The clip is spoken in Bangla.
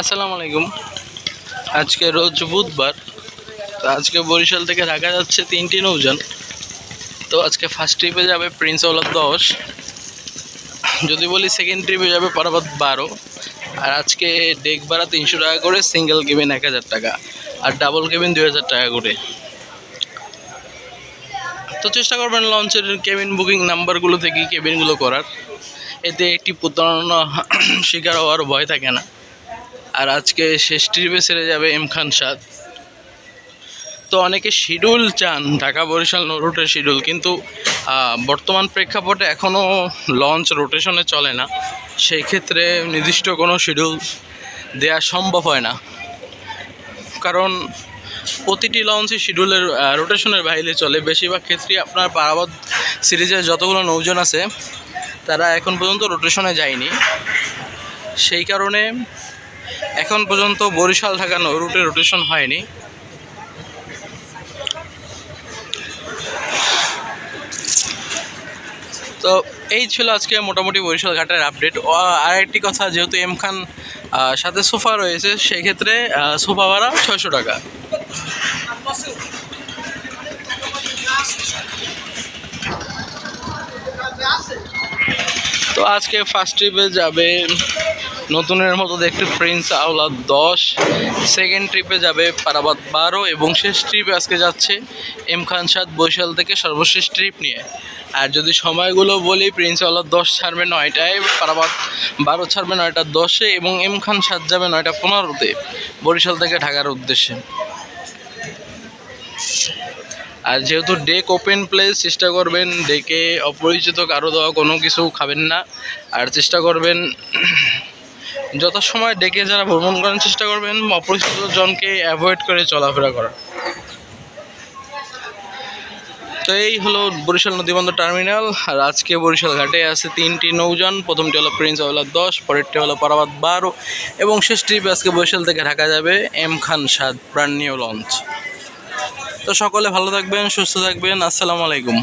আসসালামু আলাইকুম। আজকে রোজ বুধবার, তো আজকে বরিশাল থেকে ঢাকা যাচ্ছে তিনটি নৌযান। তো আজকে ফার্স্ট ট্রিপে যাবে প্রিন্স ওলার দশ। যদি বলি সেকেন্ড ট্রিপে যাবে পারাবাদ বারো। আর আজকে ডেক ভাড়া তিনশো টাকা করে সিঙ্গেল কেবিন এক হাজার টাকা। আর ডাবল কেবিন দুই হাজার টাকা করে। তো চেষ্টা করবেন লঞ্চের কেবিন বুকিং নাম্বারগুলো থেকে কেবিনগুলো করার। এতে একটি প্রতারণা শিকার হওয়ার ভয় থাকে না। আর আজকে শেষ ট্রিপে ছেড়ে যাবে এম খান সাদ। তো অনেকে শিডিউল চান, ঢাকা বরিশাল নো রুটের শিডিউল, কিন্তু বর্তমান প্রেক্ষাপটে এখনও লঞ্চ রোটেশনে চলে না। সেই ক্ষেত্রে নির্দিষ্ট কোনো শিডিউল দেওয়া সম্ভব হয় না। কারণ প্রতিটি লঞ্চই শিডিউলের রোটেশনের বাইরে চলে। বেশিরভাগ ক্ষেত্রেই আপনার পারাবাদ সিরিজের যতগুলো নৌজন আছে, তারা এখন পর্যন্ত রোটেশনে যায়নি। সেই কারণে এখন পর্যন্ত বরিশাল ঢাকা রুটে রোটেশন হয়নি। তো এই ছিল আজকে মোটামুটি বরিশাল ঘাটের আপডেট আর একটি কথা, যেহেতু এম খান সাথে সোফা রয়েছে সেই ক্ষেত্রে সোফা ভাড়া ছয়শো টাকা। তো আজকে ফার্স্ট ট্রিপে যাবে নতুনের মতো দেখতে প্রিন্স আওলা দশ। সেকেন্ড ট্রিপে যাবে পারাবাদ বারো এবং শেষ ট্রিপে আজকে যাচ্ছে এম খান সাদ বৈশাল থেকে সর্বশেষ ট্রিপ নিয়ে। আর যদি সময়গুলো বলি প্রিন্স আওলাদ দশ ছাড়বে নয়টায় পারাবাদ বারো ছাড়বে নয়টা দশে এবং এম খান সাদ যাবে নয়টা পনেরোতে বরিশাল থেকে ঢাকার উদ্দেশ্যে। আর যেহেতু ডেক ওপেন প্লেস চেষ্টা করবেন ডেকে অপরিচিত কারও দেওয়া কোনো কিছু খাবেন না। আর চেষ্টা করবেন যথাসময় ডেকে যারা ভ্রমণ করার চেষ্টা করবেন, অপরিচিত জনকে অ্যাভয়েড করে চলাফেরা করা। তো এই হলো বরিশাল নদীবন্দর টার্মিনাল। আর আজকে বরিশাল ঘাটে আছে তিনটি নৌযান। প্রথমটি হলো প্রিন্স আওলাদ দশ, পরেরটি হলো পারাবাদ বারো, এবং শেষ ট্রিপ আজকে বরিশাল থেকে ঢাকা যাবে M Khan Saad new launch তো সকলে ভালো থাকবেন, সুস্থ থাকবেন। আসসালামু আলাইকুম।